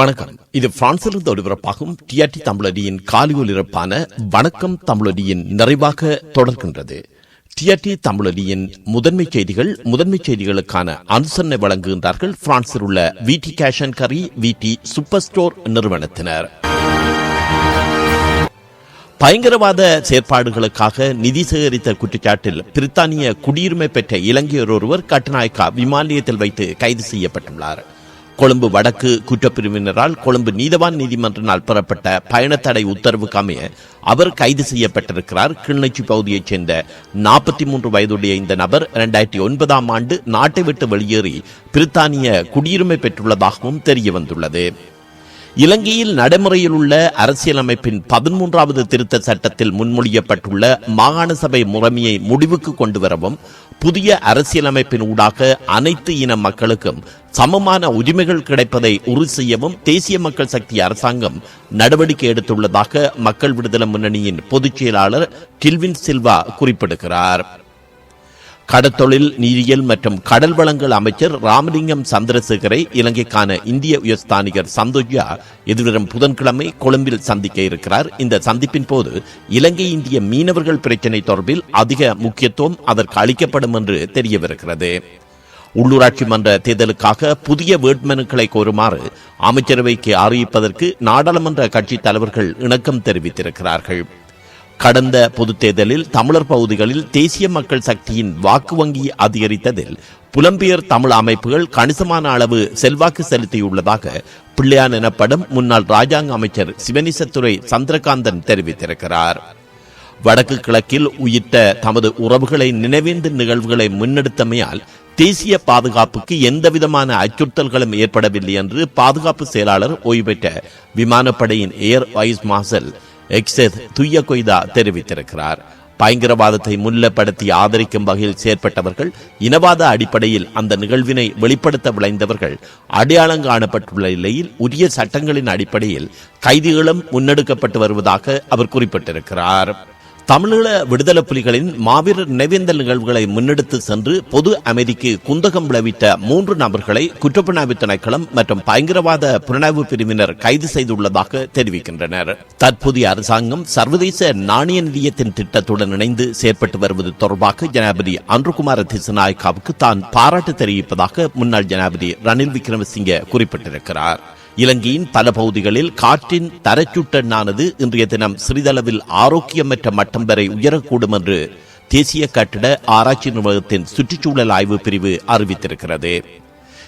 வணக்கம். இது பிரான்சிலிருந்து ஒளிபரப்பாகும் டிஆர்டி தமிழடியின் காலை ஒலிபரப்பான வணக்கம் தமிழடியின் நிறைவாக தொடர்கின்றது. டிஆர்டி தமிழடியின் முதன்மை செய்திகள் முதன்மை செய்திகளுக்கான அனுசரணை வழங்குகின்றார்கள் பிரான்சில் உள்ள we D cation curry we D super store நிறுவனத்தினர். பயங்கரவாத செயற்பாடுகளுக்காக நிதி சேகரித்த குற்றச்சாட்டில் பிரித்தானிய குடியுரிமை பெற்ற இலங்கையர் ஒருவர் கட்டுநாயக்கா விமான நிலையத்தில் வைத்து கைது செய்யப்பட்டுள்ளார். கொழும்பு வடக்கு குற்றப்பிரிவினரால் கொழும்பு நீதவான் நீதிமன்றினால் பெறப்பட்ட பயணத்தடை உத்தரவுக்கு அமைய அவர் கைது செய்யப்பட்டிருக்கிறார். கிளிநொச்சி பகுதியைச் சேர்ந்த நாற்பத்தி மூன்று வயதுடைய இந்த நபர் இரண்டாயிரத்தி ஒன்பதாம் ஆண்டு நாட்டை விட்டு வெளியேறி பிரித்தானிய குடியுரிமை பெற்றுள்ளதாகவும் தெரிய வந்துள்ளது இலங்கையில் நடைமுறையில் உள்ள அரசியலமைப்பின் பதிமூன்றாவது திருத்த சட்டத்தில் முன்மொழியப்பட்டுள்ள மாகாண சபை முறைமையை முடிவுக்கு கொண்டு வரவும் புதிய அரசியலமைப்பின் ஊடாக அனைத்து இன மக்களுக்கும் சமமான உரிமைகள் கிடைப்பதை உறுதி செய்யவும் தேசிய மக்கள் சக்தி அரசாங்கம் நடவடிக்கை எடுத்துள்ளதாக மக்கள் விடுதலை முன்னணியின் பொதுச் செயலாளர் கில்வின் சில்வா குறிப்பிடுகிறார். கடத்தொழில் நீரியல் மற்றும் கடல் வளங்கள் அமைச்சர் ராமலிங்கம் சந்திரசேகரை இலங்கைக்கான இந்திய உயர்ஸ்தானிகர் சந்தோஜா எதிர்வரும் புதன்கிழமை கொழும்பில் சந்திக்க இருக்கிறார். இந்த சந்திப்பின் போது இலங்கை இந்திய மீனவர்கள் பிரச்சினை தொடர்பில் அதிக முக்கியத்துவம் அதற்கு அளிக்கப்படும் என்று தெரியவிருக்கிறது. உள்ளூராட்சி மன்ற தேர்தலுக்காக புதிய வேட்புமனுக்களை கோருமாறு அமைச்சரவைக்கு அறிவிப்பதற்கு நாடாளுமன்ற கட்சித் தலைவர்கள் இணக்கம் தெரிவித்திருக்கிறார்கள். கடந்த பொதுத் தேர்தலில் தமிழர் பகுதிகளில் தேசிய மக்கள் சக்தியின் வாக்கு வங்கி அதிகரித்ததில் புலம்பெயர் தமிழ் அமைப்புகள் கணிசமான அளவு செல்வாக்கு செலுத்தியுள்ளதாக பிள்ளையான் எனப்படும் முன்னாள் ராஜாங்க அமைச்சர் சிவனிசத்துறை சந்திரகாந்தன் தெரிவித்திருக்கிறார். வடக்கு கிழக்கில் உயிர்த்த தமது உறவுகளை நினைவேந்து நிகழ்வுகளை முன்னெடுத்தமையால் தேசிய பாதுகாப்புக்கு எந்தவிதமான அச்சுறுத்தல்களும் ஏற்படவில்லை என்று பாதுகாப்பு செயலாளர் ஓய்வு பெற்ற விமானப்படையின் ஏர் வைஸ் மார்ஷல் எக்ஸெத் துய்ய கொய்தா தெரிவித்திருக்கிறார். பயங்கரவாதத்தை முல்லப்படுத்தி ஆதரிக்கும் வகையில் செயற்பட்டவர்கள் இனவாத அடிப்படையில் அந்த நிகழ்வினை வெளிப்படுத்த விளைந்தவர்கள் அடையாளம் காணப்பட்டுள்ள நிலையில் உரிய சட்டங்களின் அடிப்படையில் கைதிகளும் முன்னெடுக்கப்பட்டு வருவதாக அவர் குறிப்பிட்டிருக்கிறார். தமிழீழ விடுதலை புலிகளின் மாவீரர் நினைவேந்தல் நிகழ்வுகளை முன்னெடுத்து சென்று பொது அமைதிக்கு குந்தகம் விளைவித்த மூன்று நபர்களை குற்றப்புலனாய்வு திணைக்களம் மற்றும் பயங்கரவாத புலனாய்வு பிரிவினர் கைது செய்துள்ளதாக தெரிவிக்கின்றனர். தற்போதைய அரசாங்கம் சர்வதேச நாணய நிதியத்தின் திட்டத்துடன் இணைந்து செயற்பட்டு வருவது தொடர்பாக ஜனாபதி அன்றுகுமார திசுநாயக்காவுக்கு தான் பாராட்டு தெரிவிப்பதாக முன்னாள் ஜனாபதி ரணில் விக்ரமசிங்கே குறிப்பிட்டிருக்கிறார். இலங்கையின் பல பகுதிகளில் காற்றின் தரச்சுட்டெண்ணானது இன்றைய தினம் சிறிதளவில் ஆரோக்கியமற்ற மட்டம் வரை உயரக்கூடும் என்று தேசிய கட்டிட ஆராய்ச்சி நிறுவனத்தின் சுற்றுச்சூழல் ஆய்வு பிரிவு அறிவித்திருக்கிறது.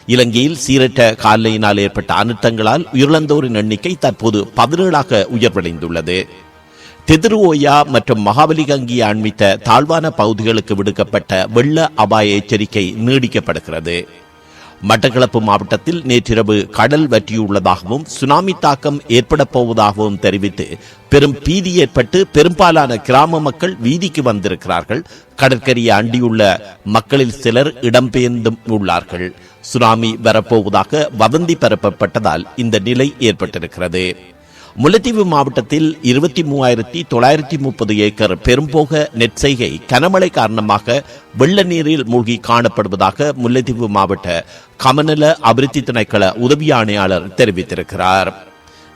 இலங்கையில் சீரற்ற காலையினால் ஏற்பட்ட அனர்த்தங்களால் உயிரிழந்தோரின் எண்ணிக்கை தற்போது பதினேழாக உயர்வடைந்துள்ளது. தெதிருவோயா மற்றும் மகாபலிகங்கி அண்மித்த தாழ்வான பகுதிகளுக்கு விடுக்கப்பட்ட வெள்ள அபாய எச்சரிக்கை நீடிக்கப்படுகிறது. மட்டக்களப்பு மாவட்டத்தில் நேற்றிரவு கடல் வற்றியுள்ளதாகவும் சுனாமி தாக்கம் ஏற்பட போவதாகவும் தெரிவித்து பெரும் பீதி ஏற்பட்டு பெரும்பாலான கிராம மக்கள் வீதிக்கு வந்திருக்கிறார்கள். கடற்கரையை அண்டியுள்ள மக்களில் சிலர் இடம்பெயர்ந்தும் உள்ளார்கள். சுனாமி வரப்போவதாக வதந்தி பரப்பப்பட்டதால் இந்த நிலை ஏற்பட்டிருக்கிறது. முல்லைத்தீவு மாவட்டத்தில் இருபத்தி மூவாயிரத்தி தொள்ளாயிரத்தி முப்பது ஏக்கர் பெரும்போக நெற்செய்கை கனமழை காரணமாக வெள்ள நீரில் மூழ்கி காணப்படுவதாக முல்லைத்தீவு மாவட்ட கமநல அபிவிருத்தி திணைக்கள உதவி ஆணையாளர் தெரிவித்திருக்கிறார்.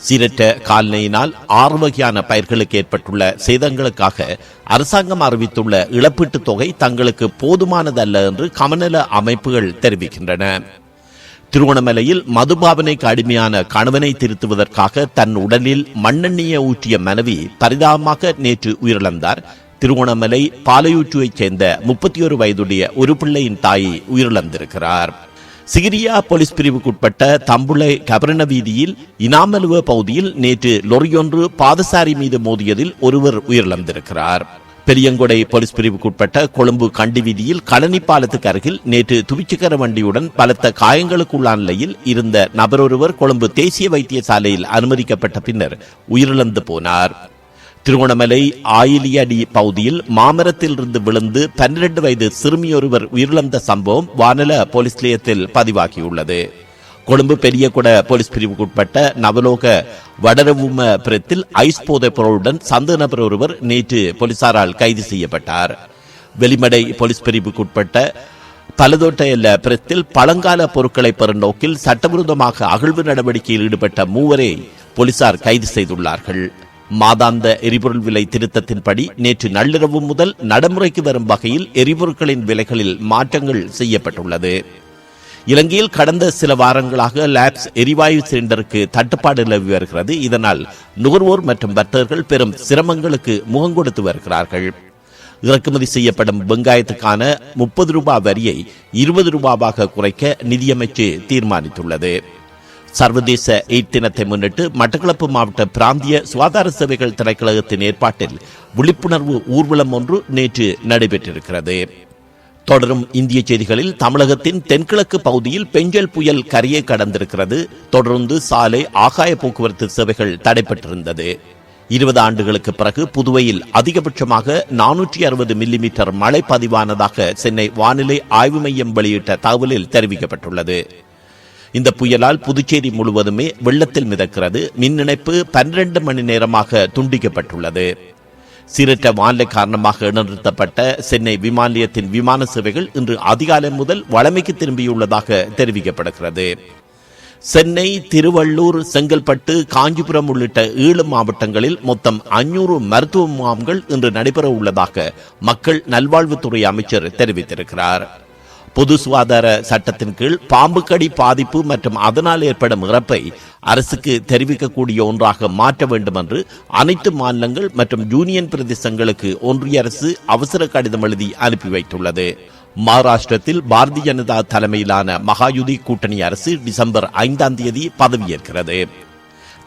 சீரற்ற கால்நையினால் ஆறு வகையான பயிர்களுக்கு ஏற்பட்டுள்ள சேதங்களுக்காக அரசாங்கம் அறிவித்துள்ள இழப்பீட்டுத் தொகை தங்களுக்கு போதுமானதல்ல என்று கமநல அமைப்புகள் தெரிவிக்கின்றன. திருவண்ணாமலையில் மதுபாவனைக்கு அடிமையான கணவனை திருத்துவதற்காக தன் உடலில் மண்ணெண்ணெயை ஊற்றிய மனைவி பரிதாபமாக நேற்று உயிரிழந்தார். திருவண்ணாமலை பாலையூற்றுவைச் சேர்ந்த முப்பத்தி ஒரு வயதுடைய ஒரு பிள்ளையின் தாயை உயிரிழந்திருக்கிறார். சிகிரியா போலீஸ் பிரிவுக்குட்பட்ட தம்புளை கபரண வீதியில் இனாமலுவ பகுதியில் நேற்று லொரியொன்று பாதசாரி மீது மோதியதில் ஒருவர் உயிரிழந்திருக்கிறார். பெரியங்கொடை போலீஸ் பிரிவுக்குட்பட்ட கொழும்பு கண்டி வீதியில் கழனி பாலத்துக்கு அருகில் நேற்று துவிச்சுக்கர வண்டியுடன் பலத்த காயங்களுக்குள்ளான நிலையில் இருந்த நபரொருவர் கொழும்பு தேசிய வைத்தியசாலையில் அனுமதிக்கப்பட்ட பின்னர் உயிரிழந்து போனார். திருகோணமலை ஆயிலியடி பகுதியில் மாமரத்திலிருந்து விழுந்து பன்னிரண்டு வயது சிறுமியொருவர் உயிரிழந்த சம்பவம் வானல போலீஸ் நிலையத்தில் பதிவாகியுள்ளது. கொழும்பு பெரியகுட போலீஸ் பிரிவுக்குட்பட்ட நவலோக வடரவும பிரத்தில் ஐஸ் போதைப் பொருளுடன் சந்த நபர் ஒருவர் நேற்று போலீசாரால் கைது செய்யப்பட்டார். வெளிமடை போலீஸ் பிரிவுக்குட்பட்ட பலதோட்ட எல்ல பிரத்தில் பழங்கால பொருட்களை பெறும் நோக்கில் சட்டவிரோதமாக அகழ்வு நடவடிக்கையில் ஈடுபட்ட மூவரை போலீசார் கைது செய்துள்ளார்கள். மாதாந்த எரிபொருள் விலை திருத்தத்தின்படி நேற்று நள்ளிரவு முதல் நடைமுறைக்கு வரும் வகையில் எரிபொருட்களின் விலைகளில் மாற்றங்கள் செய்யப்பட்டுள்ளது. இலங்கையில் கடந்த சில வாரங்களாக லேப்ஸ் எரிவாயு சிலிண்டருக்கு தட்டுப்பாடு நிலவி வருகிறது. இதனால் நுகர்வோர் மற்றும் வர்த்தகர்கள் பெரும் சிரமங்களுக்கு முகம் கொடுத்து வருகிறார்கள். இறக்குமதி செய்யப்படும் வெங்காயத்துக்கான முப்பது ரூபாய் வரியை இருபது ரூபாவாக குறைக்க நிதியமைச்சு தீர்மானித்துள்ளது. சர்வதேச எய்ட் தினத்தை முன்னிட்டு மட்டக்களப்பு மாவட்ட பிராந்திய சுகாதார சேவைகள் திரைக்கழகத்தின் ஏற்பாட்டில் விழிப்புணர்வு ஊர்வலம் ஒன்று நேற்று நடைபெற்றிருக்கிறது. தொடரும் இந்திய செய்திகளில் தமிழகத்தின் தென்கிழக்கு பகுதியில் பெஞ்சல் புயல் கரையை கடந்திருக்கிறது. தொடர்ந்து சாலை ஆகாய போக்குவரத்து சேவைகள் தடைபட்டிருந்தது. இருபது ஆண்டுகளுக்கு பிறகு புதுவையில் அதிகபட்சமாக நானூற்றி அறுபது மில்லிமீட்டர் மழை பதிவானதாக சென்னை வானிலை ஆய்வு மையம் வெளியிட்ட தகவலில் தெரிவிக்கப்பட்டுள்ளது. இந்த புயலால் புதுச்சேரி முழுவதுமே வெள்ளத்தில் மிதக்கிறது. மின் இணைப்பு பன்னிரண்டு மணி நேரமாக துண்டிக்கப்பட்டுள்ளது. சீரற்ற வானிலை காரணமாக இடைநிறுத்தப்பட்ட சென்னை விமான நிலையத்தின் விமான சேவைகள் இன்று அதிகாலை முதல் வளமைக்கு திரும்பியுள்ளதாக தெரிவிக்கப்படுகிறது. சென்னை திருவள்ளூர் செங்கல்பட்டு காஞ்சிபுரம் உள்ளிட்ட ஏழு மாவட்டங்களில் மொத்தம் அஞ்சூறு மருத்துவ முகாம்கள் இன்று நடைபெற உள்ளதாக மக்கள் நல்வாழ்வுத்துறை அமைச்சர் தெரிவித்திருக்கிறார். பொது சுகாதார சட்டத்தின் கீழ் பாம்பு கடி பாதிப்பு மற்றும் அதனால் ஏற்படும் இறப்பை அரசுக்கு தெரிவிக்கக்கூடிய ஒன்றாக மாற்ற வேண்டும் என்று அனைத்து மாநிலங்கள் மற்றும் யூனியன் பிரதேசங்களுக்கு ஒன்றிய அரசு அவசர கடிதம் எழுதி அனுப்பி வைத்துள்ளது. மகாராஷ்டிரத்தில் பாரதிய ஜனதா தலைமையிலான மகாயுதி கூட்டணி அரசு டிசம்பர் ஐந்தாம் தேதி பதவியேற்கிறது.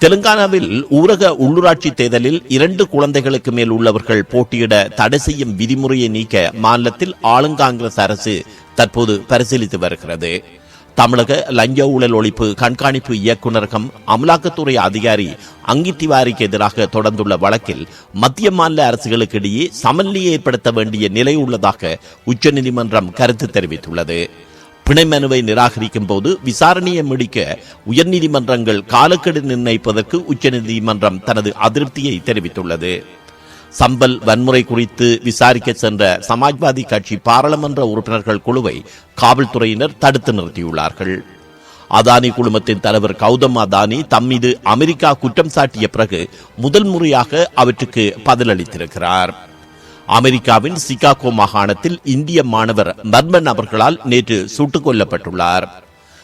தெலுங்கானாவில் ஊரக உள்ளூராட்சி தேர்தலில் இரண்டு குழந்தைகளுக்கு மேல் உள்ளவர்கள் போட்டியிட தடை செய்யும் விதிமுறையை நீக்க மாநிலத்தில் ஆளுங்காங்கிரஸ் அரசு தற்போது பரிசீலித்து வருகிறது. தமிழக லஞ்ச ஊழல் ஒழிப்பு கண்காணிப்பு இயக்குநரகம் அமலாக்கத்துறை அதிகாரி அங்கி திவாரிக்கு எதிராக தொடர்ந்துள்ள வழக்கில் மத்திய மாநில அரசுகளுக்கு இடையே சமநிலையை ஏற்படுத்த வேண்டிய நிலை உள்ளதாக உச்சநீதிமன்றம் கருத்து தெரிவித்துள்ளது. பிணை மனுவை நிராகரிக்கும் போது விசாரணையை முடிக்க உயர்நீதிமன்றங்கள் காலக்கெடு நிர்ணயிப்பதற்கு உச்சநீதிமன்றம் தனது அதிருப்தியை தெரிவித்துள்ளது. சம்பல் வன்முறை குறித்து விசாரிக்க சென்ற சமாஜ்வாதி கட்சி பாராளுமன்ற உறுப்பினர்கள் குழுவை காவல்துறையினர் தடுத்து நிறுத்தியுள்ளார்கள். அதானி குழுமத்தின் தலைவர் கௌதம் அதானி தம் மீது அமெரிக்கா குற்றம் சாட்டிய பிறகு முதல் முறையாக அவற்றுக்கு பதிலளித்திருக்கிறார். அமெரிக்காவின் சிகாகோ மாகாணத்தில் இந்திய மாணவர் மர்மன் அவர்களால் நேற்று சுட்டுக் கொல்லப்பட்டுள்ளார்.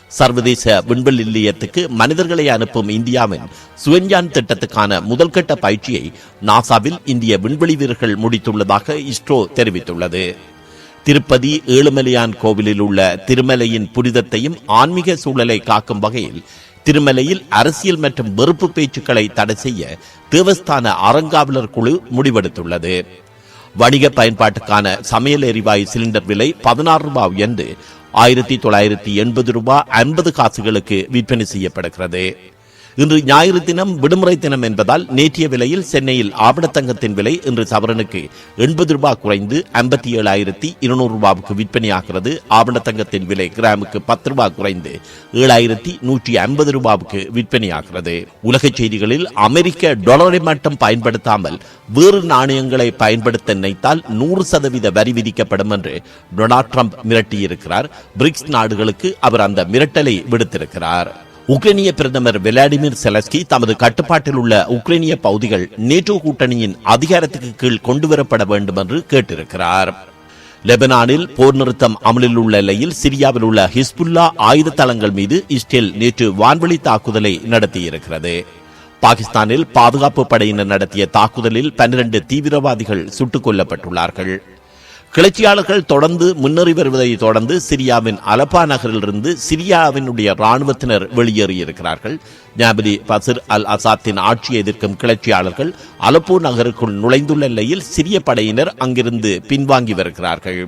சர்வதேச விண்வெளி நிலையத்துக்கு மனிதர்களை அனுப்பும் இந்தியாவின் சுவென்யான் திட்டத்துக்கான முதல்கட்ட பயிற்சியை நாசாவில் இந்திய விண்வெளி வீரர்கள் முடித்துள்ளதாக இஸ்ரோ தெரிவித்துள்ளது. திருப்பதி ஏழுமலையான் கோவிலில் உள்ள திருமலையின் புனிதத்தையும் ஆன்மீக சூழலை காக்கும் வகையில் திருமலையில் அரசியல் மற்றும் வெறுப்பு பேச்சுக்களை தடை செய்ய தேவஸ்தான அறங்காவலர் குழு முடிவெடுத்துள்ளது. வணிக பயன்பாட்டுக்கான சமையல் எரிவாயு சிலிண்டர் விலை பதினாறு ரூபாய் உயர்ந்து ஆயிரத்தி தொள்ளாயிரத்தி எண்பது ரூபாய் ஐம்பது காசுகளுக்கு விற்பனை செய்யப்படுகிறது. இன்று ஞாயிறு தினம் விடுமுறை தினம் என்பதால் நேற்றைய விலையில் சென்னையில் ஆவணத்தங்கத்தின் விலை இன்று சவரனுக்கு எண்பது ரூபாய் குறைந்து ஐம்பத்தி ஏழாயிரத்தி இருநூறு ரூபாவுக்கு விற்பனையாகிறது. ஆவணத்தங்கத்தின் விலை கிராமுக்கு பத்து ரூபாய் குறைந்து ஏழாயிரத்தி நூற்றி ஐம்பது ரூபாவுக்கு விற்பனையாகிறது. உலகச் செய்திகளில் அமெரிக்க டொலரை மட்டும் பயன்படுத்தாமல் வேறு நாணயங்களை பயன்படுத்த நினைத்தால் நூறு சதவீத வரி விதிக்கப்படும் என்று டொனால்ட் ட்ரம்ப் மிரட்டியிருக்கிறார். பிரிக்ஸ் நாடுகளுக்கு அவர் அந்த மிரட்டலை விடுத்திருக்கிறார். உக்ரைனிய பிரதமர் விளாடிமிர் செலஸ்கி தமது கட்டுப்பாட்டில் உள்ள உக்ரைனிய பகுதிகள் நேட்டோ கூட்டணியின் அதிகாரத்துக்கு கீழ் கொண்டுவரப்பட வேண்டும் என்று கேட்டிருக்கிறார். லெபனானில் போர் நிறுத்தம் அமலில் உள்ள நிலையில் சிரியாவில் உள்ள ஹிஸ்புல்லா ஆயுத தளங்கள் மீது இஸ்ரேல் நேற்று வான்வழி தாக்குதலை நடத்தியிருக்கிறது. பாகிஸ்தானில் பாதுகாப்பு படையினர் நடத்திய தாக்குதலில் பன்னிரண்டு தீவிரவாதிகள் சுட்டுக் கொல்லப்பட்டுள்ளார்கள். கிளர்ச்சியாளர்கள் தொடர்ந்து முன்னேறி வருவதை தொடர்ந்து சிரியாவின் அலப்பா நகரிலிருந்து சிரியாவினுடைய ராணுவத்தினர் வெளியேறியிருக்கிறார்கள். ஞாபதி பசிர் அல் அசாத்தின் ஆட்சியை எதிர்க்கும் கிளர்ச்சியாளர்கள் அலப்போ நகருக்குள் நுழைந்துள்ள நிலையில் சிரிய படையினர் அங்கிருந்து பின்வாங்கி வருகிறார்கள்.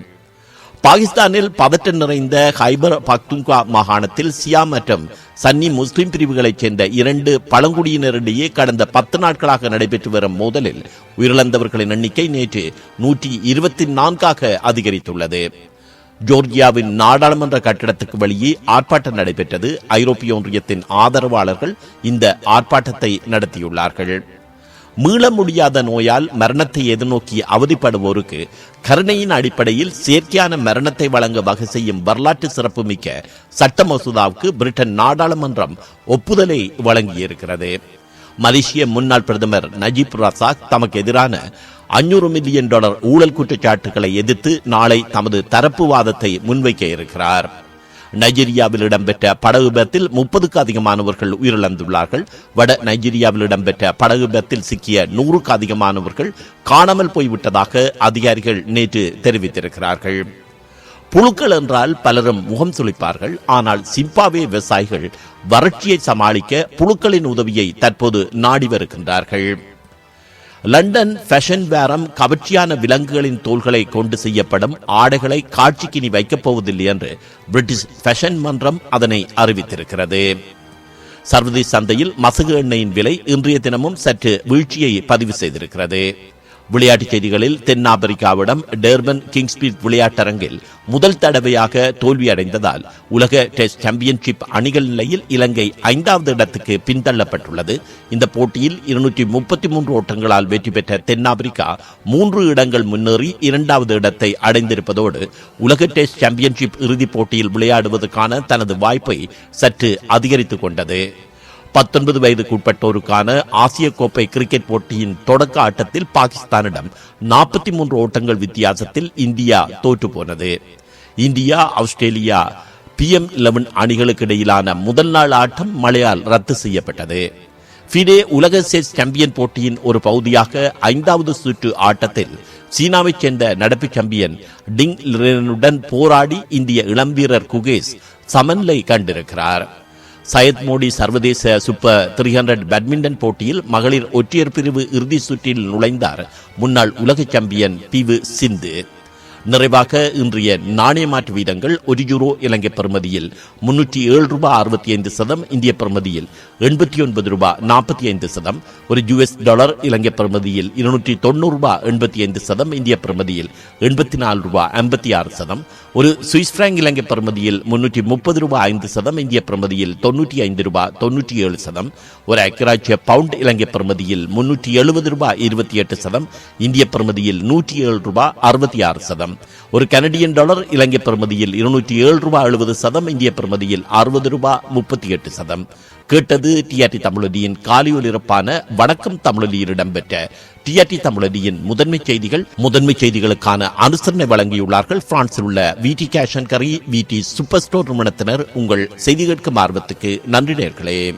பாகிஸ்தானில் பதற்றம் நிறைந்த ஹைபர் பக்துங்கா மாகாணத்தில் சியா மற்றும் சன்னி முஸ்லிம் பிரிவுகளைச் சேர்ந்த இரண்டு பழங்குடியினரிடையே கடந்த பத்து நாட்களாக நடைபெற்று வரும் மோதலில் உயிரிழந்தவர்களின் எண்ணிக்கை நேற்று நூற்றி இருபத்தி நான்காக அதிகரித்துள்ளது. ஜோர்ஜியாவின் நாடாளுமன்ற கட்டிடத்துக்கு வெளியே ஆர்ப்பாட்டம் நடைபெற்றது. ஐரோப்பிய ஒன்றியத்தின் ஆதரவாளர்கள் இந்த ஆர்ப்பாட்டத்தை நடத்தியுள்ளார்கள். மீள முடியாத நோயால் மரணத்தை எதிர்நோக்கி அவதிப்படுவோருக்கு கருணையின் அடிப்படையில் செயற்கையான மரணத்தை வழங்க வகை செய்யும் வரலாற்று சிறப்புமிக்க சட்ட மசோதாவுக்கு பிரிட்டன் நாடாளுமன்றம் ஒப்புதலை வழங்கியிருக்கிறது. மலேசிய முன்னாள் பிரதமர் நஜீப் ரசாக் தமக்கு எதிரான அஞ்சூறு மில்லியன் டாலர் ஊழல் குற்றச்சாட்டுகளை எதிர்த்து நாளை தமது தரப்பு வாதத்தை முன்வைக்க இருக்கிறார். நைஜீரியாவில் இடம்பெற்ற படகு விபத்தில் முப்பதுக்கு அதிகமானவர்கள் உயிரிழந்துள்ளார்கள். வட நைஜீரியாவில் இடம்பெற்ற படகு விபத்தில் சிக்கிய நூறுக்கு அதிகமானவர்கள் காணாமல் போய்விட்டதாக அதிகாரிகள் நேற்று தெரிவித்திருக்கிறார்கள். புழுக்கள் என்றால் பலரும் முகம் சுளிப்பார்கள். ஆனால் சிம்பாவே விவசாயிகள் வறட்சியை சமாளிக்க புழுக்களின் உதவியை தற்போது நாடி வருகின்றார்கள். லண்டன் ஃபேஷன் வேரம் கவர்ச்சியான விலங்குகளின் தோள்களை கொண்டு செய்யப்படும் ஆடைகளை காட்சிக்கு இனி வைக்கப் போவதில்லை என்று பிரிட்டிஷ் ஃபேஷன் மன்றம் அதனை அறிவித்திருக்கிறது. சர்வதேச சந்தையில் மசகு எண்ணெயின் விலை இன்றைய தினமும் சற்று வீழ்ச்சியை பதிவு செய்திருக்கிறது. விளையாட்டுச் செய்திகளில் தென்னாப்பிரிக்காவிடம் டேர்பன் கிங்ஸ்பீட் விளையாட்டரங்கில் முதல் தடவையாக தோல்வியடைந்ததால் உலக டெஸ்ட் சாம்பியன்ஷிப் அணிகள் நிலையில் இலங்கை ஐந்தாவது இடத்துக்கு பின்தள்ளப்பட்டுள்ளது. இந்த போட்டியில் இருநூற்றி முப்பத்தி மூன்று ஓட்டங்களால் வெற்றி பெற்ற தென்னாப்பிரிக்கா மூன்று இடங்கள் முன்னேறி இரண்டாவது இடத்தை அடைந்திருப்பதோடு உலக டெஸ்ட் சாம்பியன்ஷிப் இறுதிப் போட்டியில் விளையாடுவதற்கான தனது வாய்ப்பை சற்று அதிகரித்துக் கொண்டது. பத்தொன்பது வயதுக்குட்பட்டோருக்கான ஆசிய கோப்பை கிரிக்கெட் போட்டியின் தொடக்க ஆட்டத்தில் பாகிஸ்தானிடம் நாற்பத்தி மூன்று ஓட்டங்கள் வித்தியாசத்தில் இந்தியா தோற்று போனது India Australia P M eleven அணிகளுக்கு இடையிலான முதல் நாள் ஆட்டம் மழையால் ரத்து செய்யப்பட்டது. ஃபிடே உலக செஸ் சாம்பியன் போட்டியின் ஒரு பகுதியாக ஐந்தாவது சுற்று ஆட்டத்தில் சீனாவைச் சேர்ந்த நடப்பு சாம்பியன் டிங் லிரனுடன் போராடி இந்திய இளம் வீரர் குகேஷ் சமன்லை கண்டிருக்கிறார். சையத் மோடி சர்வதேச சூப்பர் த்ரீ ஹண்ட்ரட் பேட்மிண்டன் போட்டியில் மகளிர் ஒற்றையர் பிரிவு இறுதி சுற்றில் நுழைந்தார். முன்னாள் உலக சாம்பியன் பி வி சிந்து. நிறைவாக இன்றைய நாணய மாற்று வீதங்கள் ஒரு யூரோ இலங்கை பெறுமதியில் முன்னூற்றி ஏழு ரூபாய் அறுபத்தி ஐந்து சதம் இந்திய பெறுமதியில் எண்பத்தி ஒன்பது ரூபாய் நாற்பத்தி ஐந்து சதம் ஒரு யூஎஸ் டாலர் இலங்கை பெறுமதியில் இருநூற்றி தொண்ணூறு ரூபாய் எண்பத்தி ஐந்து சதம் இந்திய பெறுமதியில் எண்பத்தி நாலு ரூபாய் ஐம்பத்தி ஆறு சதம் ஒரு சுவிஸ் பிராங்க் இலங்கை பெறுமதியில் முன்னூற்றி முப்பது ரூபாய் ஐந்து சதம் இந்திய பெறுமதியில் தொண்ணூற்றி ஐந்து ரூபாய் தொண்ணூற்றி ஏழு சதம் ஒரு ஐக்கியராட்சிய பவுண்ட் இலங்கை பெறுமதியில் முன்னூற்றி எழுபது ரூபாய் இருபத்தி எட்டு சதம் இந்திய பெறுமதியில் நூற்றி ஏழு ரூபாய் அறுபத்தி ஆறு சதம் ஒரு கனடியன் டாலர் இலங்கை பெறுமதியில் இருநூற்றி ஏழு ரூபாய் எழுபது சதம் இந்திய பெறுமதியில் அறுபது ரூபாய் முப்பத்தி எட்டு சதம். கேட்டது டிஆர்டி தமிழொலியின் காலியொலிரப்பான வணக்கம் தமிழொலியில் இடம்பெற்ற டிஆர்டி தமிழொலியின் முதன்மை செய்திகள். முதன்மை செய்திகளுக்கான அனுசரணை வழங்கியுள்ளார்கள். பிரான்சில் உள்ள விடி கேஷன் கரி விடி சூப்பர் ஸ்டோர் நிறுவனத்தினர். உங்கள் செய்தி கேட்கும் ஆர்வத்துக்கு நன்றி நேர்களே.